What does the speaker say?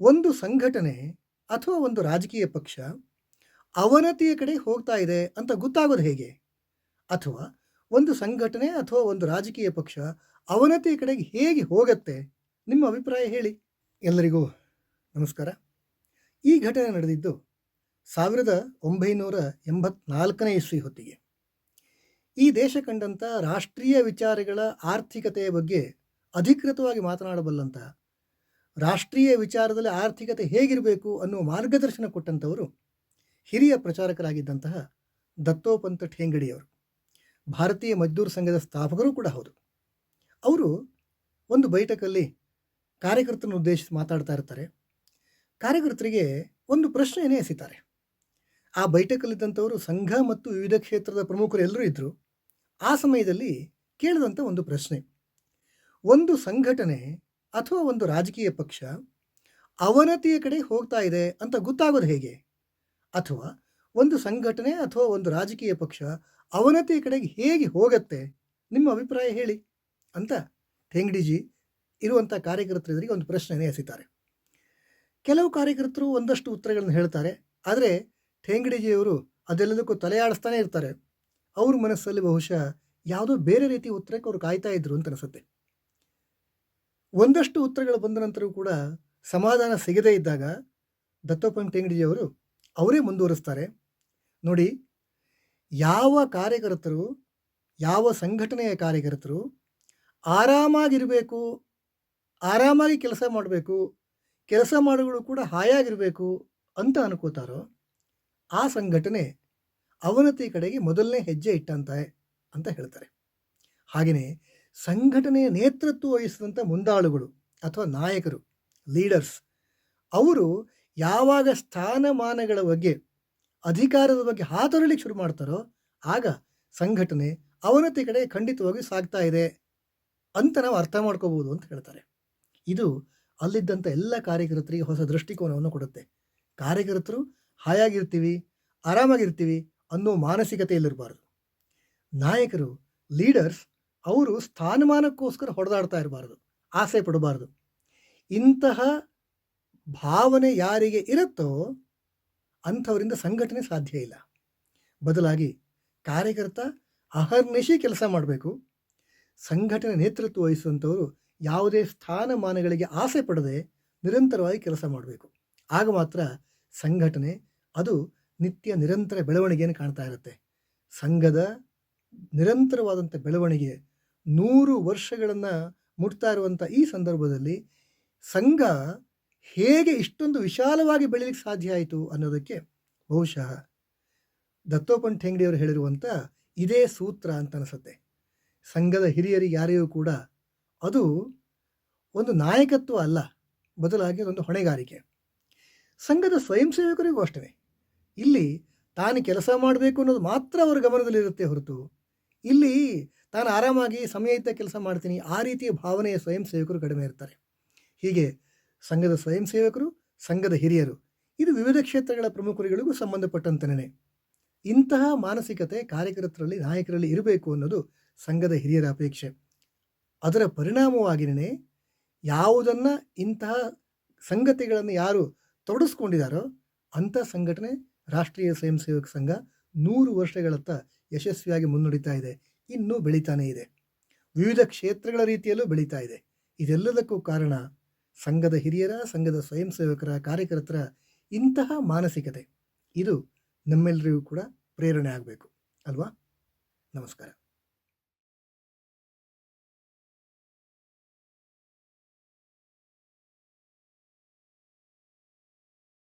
ಒಂದು ಸಂಘಟನೆ ಅಥವಾ ಒಂದು ರಾಜಕೀಯ ಪಕ್ಷ ಅವನತಿಯ ಕಡೆ ಹೋಗ್ತಾ ಇದೆ ಅಂತ ಗೊತ್ತಾಗೋದು ಹೇಗೆ? ಅಥವಾ ಒಂದು ಸಂಘಟನೆ ಅಥವಾ ಒಂದು ರಾಜಕೀಯ ಪಕ್ಷ ಅವನತಿಯ ಕಡೆಗೆ ಹೇಗೆ ಹೋಗುತ್ತೆ? ನಿಮ್ಮ ಅಭಿಪ್ರಾಯ ಹೇಳಿ. ಎಲ್ಲರಿಗೂ ನಮಸ್ಕಾರ. ಈ ಘಟನೆ ನಡೆದಿದ್ದು ಸಾವಿರದ ಒಂಬೈನೂರ ಎಂಬತ್ನಾಲ್ಕನೇ ಇಸ್ವಿ ಹೊತ್ತಿಗೆ. ಈ ದೇಶ ಕಂಡಂಥ ರಾಷ್ಟ್ರೀಯ ವಿಚಾರಗಳ ಆರ್ಥಿಕತೆಯ ಬಗ್ಗೆ ಅಧಿಕೃತವಾಗಿ ಮಾತನಾಡಬಲ್ಲಂಥ ರಾಷ್ಟ್ರೀಯ ವಿಚಾರದಲ್ಲಿ ಆರ್ಥಿಕತೆ ಹೇಗಿರಬೇಕು ಅನ್ನುವ ಮಾರ್ಗದರ್ಶನ ಕೊಟ್ಟಂಥವರು ಹಿರಿಯ ಪ್ರಚಾರಕರಾಗಿದ್ದಂತಹ ದತ್ತೋಪಂತ ಠೇಂಗಡಿಯವರು. ಭಾರತೀಯ ಮಜ್ದೂರ್ ಸಂಘದ ಸ್ಥಾಪಕರು ಕೂಡ ಹೌದು. ಅವರು ಒಂದು ಬೈಠಕಲ್ಲಿ ಕಾರ್ಯಕರ್ತರನ್ನು ಉದ್ದೇಶಿಸಿ ಮಾತಾಡ್ತಾ ಇರ್ತಾರೆ. ಕಾರ್ಯಕರ್ತರಿಗೆ ಒಂದು ಪ್ರಶ್ನೆಯನ್ನೇ ಎಸಿತಾರೆ. ಆ ಬೈಠಕಲ್ಲಿದ್ದಂಥವರು ಸಂಘ ಮತ್ತು ವಿವಿಧ ಕ್ಷೇತ್ರದ ಪ್ರಮುಖರು ಎಲ್ಲರೂ ಇದ್ದರು ಆ ಸಮಯದಲ್ಲಿ ಕೇಳಿದಂಥ ಒಂದು ಪ್ರಶ್ನೆ. ಒಂದು ಸಂಘಟನೆ ಅಥವಾ ಒಂದು ರಾಜಕೀಯ ಪಕ್ಷ ಅವನತಿಯ ಕಡೆ ಹೋಗ್ತಾ ಇದೆ ಅಂತ ಗೊತ್ತಾಗೋದು ಹೇಗೆ? ಅಥವಾ ಒಂದು ಸಂಘಟನೆ ಅಥವಾ ಒಂದು ರಾಜಕೀಯ ಪಕ್ಷ ಅವನತಿಯ ಕಡೆಗೆ ಹೇಗೆ ಹೋಗುತ್ತೆ? ನಿಮ್ಮ ಅಭಿಪ್ರಾಯ ಹೇಳಿ ಅಂತ ತೆಂಗಡಿಜಿ ಇರುವಂಥ ಕಾರ್ಯಕರ್ತರೆದುರಿಗೆ ಒಂದು ಪ್ರಶ್ನೆನೇ ಎಸಿತಾರೆ ಕೆಲವು ಕಾರ್ಯಕರ್ತರು ಒಂದಷ್ಟು ಉತ್ತರಗಳನ್ನು ಹೇಳ್ತಾರೆ, ಆದರೆ ಠೇಂಗಡಿಜಿಯವರು ಅದೆಲ್ಲದಕ್ಕೂ ತಲೆಯಾಡಿಸ್ತಾನೆ ಇರ್ತಾರೆ. ಅವ್ರ ಮನಸ್ಸಲ್ಲಿ ಬಹುಶಃ ಯಾವುದೋ ಬೇರೆ ರೀತಿ ಉತ್ತರಕ್ಕೆ ಅವರು ಕಾಯ್ತಾ ಇದ್ರು ಅಂತ ಅನಿಸುತ್ತೆ. ಒಂದಷ್ಟು ಉತ್ತರಗಳು ಬಂದ ನಂತರವೂ ಕೂಡ ಸಮಾಧಾನ ಸಿಗದೇ ಇದ್ದಾಗ ದತ್ತೋಪಂ ಟೇಂಗಡಿಜಿಯವರು ಅವರೇ ಮುಂದುವರಿಸ್ತಾರೆ. ನೋಡಿ, ಯಾವ ಕಾರ್ಯಕರ್ತರು, ಯಾವ ಸಂಘಟನೆಯ ಕಾರ್ಯಕರ್ತರು ಆರಾಮಾಗಿರಬೇಕು, ಆರಾಮಾಗಿ ಕೆಲಸ ಮಾಡಬೇಕು, ಕೆಲಸ ಮಾಡುವುದು ಕೂಡ ಹಾಯಾಗಿರಬೇಕು ಅಂತ ಅನ್ಕೋತಾರೋ, ಆ ಸಂಘಟನೆ ಅವನತಿ ಕಡೆಗೆ ಮೊದಲನೇ ಹೆಜ್ಜೆ ಇಟ್ಟಂತೆ ಅಂತ ಹೇಳ್ತಾರೆ. ಹಾಗೆಯೇ ಸಂಘಟನೆಯ ನೇತೃತ್ವ ವಹಿಸಿದಂಥ ಮುಂದಾಳುಗಳು ಅಥವಾ ನಾಯಕರು ಲೀಡರ್ಸ್ ಅವರು ಯಾವಾಗ ಸ್ಥಾನಮಾನಗಳ ಬಗ್ಗೆ, ಅಧಿಕಾರದ ಬಗ್ಗೆ ಹಾತೊರಲಿಕ್ಕೆ ಶುರು ಮಾಡ್ತಾರೋ, ಆಗ ಸಂಘಟನೆ ಅವನತಿ ಕಡೆ ಖಂಡಿತವಾಗಿ ಸಾಗ್ತಾ ಇದೆ ಅಂತ ನಾವು ಅರ್ಥ ಮಾಡ್ಕೋಬೋದು ಅಂತ ಹೇಳ್ತಾರೆ. ಇದು ಅಲ್ಲಿದ್ದಂಥ ಎಲ್ಲ ಕಾರ್ಯಕರ್ತರಿಗೆ ಹೊಸ ದೃಷ್ಟಿಕೋನವನ್ನು ಕೊಡುತ್ತೆ. ಕಾರ್ಯಕರ್ತರು ಹಾಯಾಗಿರ್ತೀವಿ, ಆರಾಮಾಗಿರ್ತೀವಿ ಅನ್ನೋ ಮಾನಸಿಕತೆಯಲ್ಲಿರಬಾರ್ದು. ನಾಯಕರು ಲೀಡರ್ಸ್ ಅವರು ಸ್ಥಾನಮಾನಕ್ಕೋಸ್ಕರ ಹೊಡೆದಾಡ್ತಾ ಇರಬಾರ್ದು, ಆಸೆ ಪಡಬಾರ್ದು. ಇಂತಹ ಭಾವನೆ ಯಾರಿಗೆ ಇರುತ್ತೋ ಅಂಥವರಿಂದ ಸಂಘಟನೆ ಸಾಧ್ಯ ಇಲ್ಲ. ಬದಲಾಗಿ ಕಾರ್ಯಕರ್ತ ಅಹರ್ನಿಶಿ ಕೆಲಸ ಮಾಡಬೇಕು. ಸಂಘಟನೆ ನೇತೃತ್ವ ವಹಿಸುವಂಥವರು ಯಾವುದೇ ಸ್ಥಾನಮಾನಗಳಿಗೆ ಆಸೆ ಪಡದೆ ನಿರಂತರವಾಗಿ ಕೆಲಸ ಮಾಡಬೇಕು. ಆಗ ಮಾತ್ರ ಸಂಘಟನೆ, ಅದು ನಿತ್ಯ ನಿರಂತರ ಬೆಳವಣಿಗೆಯನ್ನು ಕಾಣ್ತಾ ಇರುತ್ತೆ. ಸಂಘದ ನಿರಂತರವಾದಂಥ ಬೆಳವಣಿಗೆ ನೂರು ವರ್ಷಗಳನ್ನು ಮುಟ್ತಾ ಇರುವಂಥ ಈ ಸಂದರ್ಭದಲ್ಲಿ ಸಂಘ ಹೇಗೆ ಇಷ್ಟೊಂದು ವಿಶಾಲವಾಗಿ ಬೆಳೀಲಿಕ್ಕೆ ಸಾಧ್ಯ ಆಯಿತು ಅನ್ನೋದಕ್ಕೆ ಬಹುಶಃ ದತ್ತೋಪನ್ ಹೆಂಗಡಿಯವರು ಹೇಳಿರುವಂಥ ಇದೇ ಸೂತ್ರ ಅಂತ ಅನಿಸುತ್ತೆ. ಸಂಘದ ಹಿರಿಯರಿಗೆ ಯಾರಿಗೂ ಕೂಡ ಅದು ಒಂದು ನಾಯಕತ್ವ ಅಲ್ಲ, ಬದಲಾಗಿ ಅದೊಂದು ಹೊಣೆಗಾರಿಕೆ. ಸಂಘದ ಸ್ವಯಂ ಸೇವಕರಿಗೂ ಅಷ್ಟೇ. ಇಲ್ಲಿ ತಾನು ಕೆಲಸ ಮಾಡಬೇಕು ಅನ್ನೋದು ಮಾತ್ರ ಅವರ ಗಮನದಲ್ಲಿರುತ್ತೆ ಹೊರತು, ಇಲ್ಲಿ ತಾನು ಆರಾಮಾಗಿ ಸಮಯಯುತ ಕೆಲಸ ಮಾಡ್ತೀನಿ, ಆ ರೀತಿಯ ಭಾವನೆಯ ಸ್ವಯಂ ಸೇವಕರು ಕಡಿಮೆ ಇರ್ತಾರೆ. ಹೀಗೆ ಸಂಘದ ಸ್ವಯಂ ಸೇವಕರು, ಸಂಘದ ಹಿರಿಯರು, ಇದು ವಿವಿಧ ಕ್ಷೇತ್ರಗಳ ಪ್ರಮುಖರುಗಳಿಗೂ ಸಂಬಂಧಪಟ್ಟಂತನೇ. ಇಂತಹ ಮಾನಸಿಕತೆ ಕಾರ್ಯಕರ್ತರಲ್ಲಿ, ನಾಯಕರಲ್ಲಿ ಇರಬೇಕು ಅನ್ನೋದು ಸಂಘದ ಹಿರಿಯರ ಅಪೇಕ್ಷೆ. ಅದರ ಪರಿಣಾಮವಾಗಿನೇ ಯಾವುದನ್ನು ಇಂತಹ ಸಂಗತಿಗಳನ್ನು ಯಾರು ತೊಡಸ್ಕೊಂಡಿದ್ದಾರೋ ಅಂಥ ಸಂಘಟನೆ ರಾಷ್ಟ್ರೀಯ ಸ್ವಯಂ ಸೇವಕ ಸಂಘ ನೂರು ವರ್ಷಗಳತ್ತ ಯಶಸ್ವಿಯಾಗಿ ಮುನ್ನಡೀತಾ ಇದೆ. ಇನ್ನೂ ಬೆಳೀತಾನೇ ಇದೆ. ವಿವಿಧ ಕ್ಷೇತ್ರಗಳ ರೀತಿಯಲ್ಲೂ ಬೆಳೀತಾ ಇದೆ. ಇದೆಲ್ಲದಕ್ಕೂ ಕಾರಣ ಸಂಘದ ಹಿರಿಯರ, ಸಂಘದ ಸ್ವಯಂ ಸೇವಕರ, ಕಾರ್ಯಕರ್ತರ ಇಂತಹ ಮಾನಸಿಕತೆ. ಇದು ನಮ್ಮೆಲ್ಲರಿಗೂ ಕೂಡ ಪ್ರೇರಣೆ ಆಗಬೇಕು. ಅಲ್ವಾ? ನಮಸ್ಕಾರ.